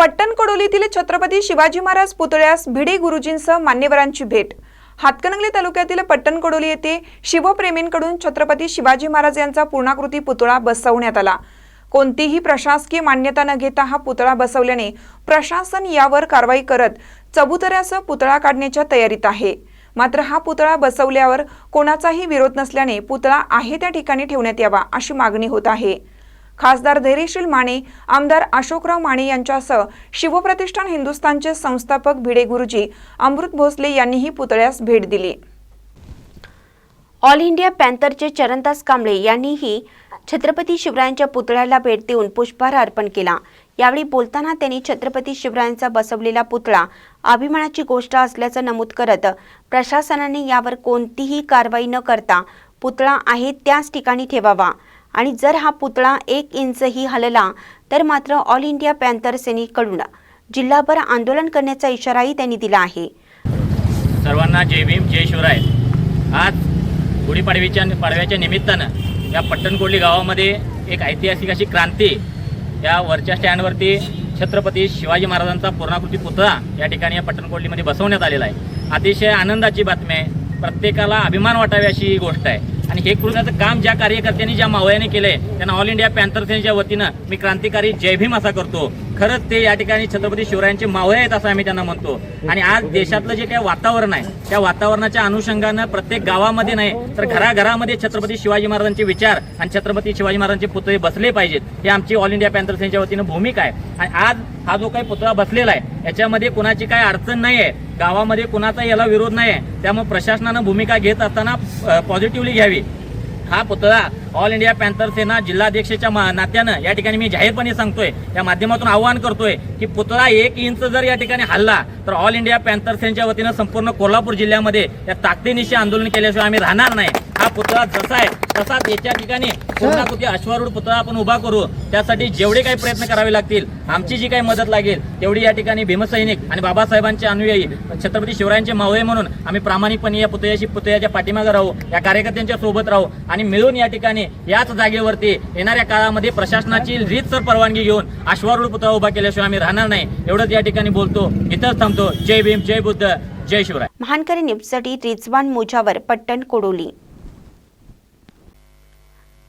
पट्टणकडोलीतील छत्रपती शिवाजी महाराज पुतळ्यास भिडे गुरुजींसह मान्यवरांची भेट. हातकणंगले तालुक्यातील पट्टणकडोली येथे शिवप्रेमींकडून छत्रपती शिवाजी महाराज यांचा पूर्णाकृती पुतळा बसवण्यात आला. कोणतीही प्रशासकीय मान्यता न घेता हा पुतळा बसवल्याने प्रशासन यावर कारवाई करत चबुतऱ्यासह पुतळा काढण्याच्या तयारीत आहे. मात्र हा पुतळा बसवल्यावर कोणाचाही विरोध नसल्याने पुतळा आहे त्या ठिकाणी ठेवण्यात यावा अशी मागणी होत आहे. खासदार धैर्यशील माने आमदार अशोकराव माने यांच्यासह शिवप्रतिष्ठान हिंदुस्थानचे संस्थापक भिडे गुरुजी अमृत भोसले यांनीही पुतळ्यास भेट दिली. ऑल इंडिया पॅन्थरचे चरणदास कांबळे यांनीही छत्रपती शिवरायांच्या पुतळ्याला भेट देऊन पुष्पहार अर्पण केला. यावेळी बोलताना त्यांनी छत्रपती शिवरायांचा बसवलेला पुतळा अभिमानाची गोष्ट असल्याचं नमूद करत प्रशासनाने यावर कोणतीही कारवाई न करता पुतळा आहे त्याच ठिकाणी ठेवावा. आणि जर हा पुतळा एक इंचही हलला तर मात्र ऑल इंडिया पॅन्थर सेनेकडून जिल्हाभर आंदोलन करण्याचा इशाराही त्यांनी दिला आहे. सर्वांना जय भीम जय शिवराय. आज गुढीपाडव्याच्या पाडव्याच्या निमित्तानं या पट्टणकोडली गावामध्ये एक ऐतिहासिक अशी क्रांती या वरच्या स्टँडवरती छत्रपती शिवाजी महाराजांचा पूर्णाकृती पुतळा या ठिकाणी या पट्टणकोडलीमध्ये बसवण्यात आलेला आहे. अतिशय आनंदाची बातमी आहे. प्रत्येकाला अभिमान वाटावी अशी ही गोष्ट आहे. आणि हे कृष्णाचं काम ज्या कार्यकर्त्यांनी ज्या मावळ्याने केलंय त्यांना ऑल इंडिया पॅन्थर सेनेच्या वतीनं मी क्रांतिकारी जय भीम असा करतो. खरंच ते या ठिकाणी छत्रपती शिवरायांचे मावळे आहेत असं आम्ही त्यांना म्हणतो. आणि आज देशातलं जे काही वातावरण आहे त्या वातावरणाच्या अनुषंगानं प्रत्येक गावामध्ये नाही तर घराघरामध्ये छत्रपती शिवाजी महाराजांचे विचार आणि छत्रपती शिवाजी महाराजांचे पुतळे बसले पाहिजेत. ही आमची ऑल इंडिया पॅन्थर सेनेच्या वतीनं भूमिका आहे. आणि आज हा जो काही पुतळा बसलेला आहे याच्यामध्ये कुणाची काही अडचण नाही आहे गावामध्ये कुणाचा याला विरोध नाही आहे त्यामुळे प्रशासनानं भूमिका घेत असताना पॉझिटिव्हली घ्यावी. हा पुतळा ऑल इंडिया पॅन्थर सेना जिल्हाध्यक्षाच्या नात्यानं या ठिकाणी मी जाहीरपणे सांगतोय. या माध्यमातून आवाहन करतोय की पुतळा एक इंच जर या ठिकाणी हल्ला तर ऑल इंडिया पॅन्थर सेनेच्या वतीनं संपूर्ण कोल्हापूर जिल्ह्यामध्ये या ताकदीनिशी आंदोलन केल्याशिवाय आम्ही राहणार नाही. पुतळा जसा आहे तसाच याच्या ठिकाणी पूर्णाकृती अश्वारूढ पुतळा आपण उभा करू. त्यासाठी जेवढे काही प्रयत्न करावे लागतील आमची जी काही मदत लागेल तेवढी या ठिकाणी भीमसैनिक आणि बाबासाहेबांचे अनुयायी छत्रपती शिवरायांचे मावळे म्हणून आम्ही प्रामाणिकपणे या पुतळ्याशी पुतळ्याच्या पाठीमागे राहू या कार्यकर्त्यांच्या सोबत राहू आणि मिळून या ठिकाणी याच जागेवरती येणाऱ्या काळामध्ये प्रशासनाची रीतसर परवानगी घेऊन अश्वारूढ पुतळा उभा केल्याशिवाय आम्ही राहणार नाही एवढंच या ठिकाणी बोलतो. इथंच थांबतो. जय भीम जय बुद्ध जय शिवराय. महानकरी न्यूजसाठी रिजवान मोजावर पट्टण कोडोली.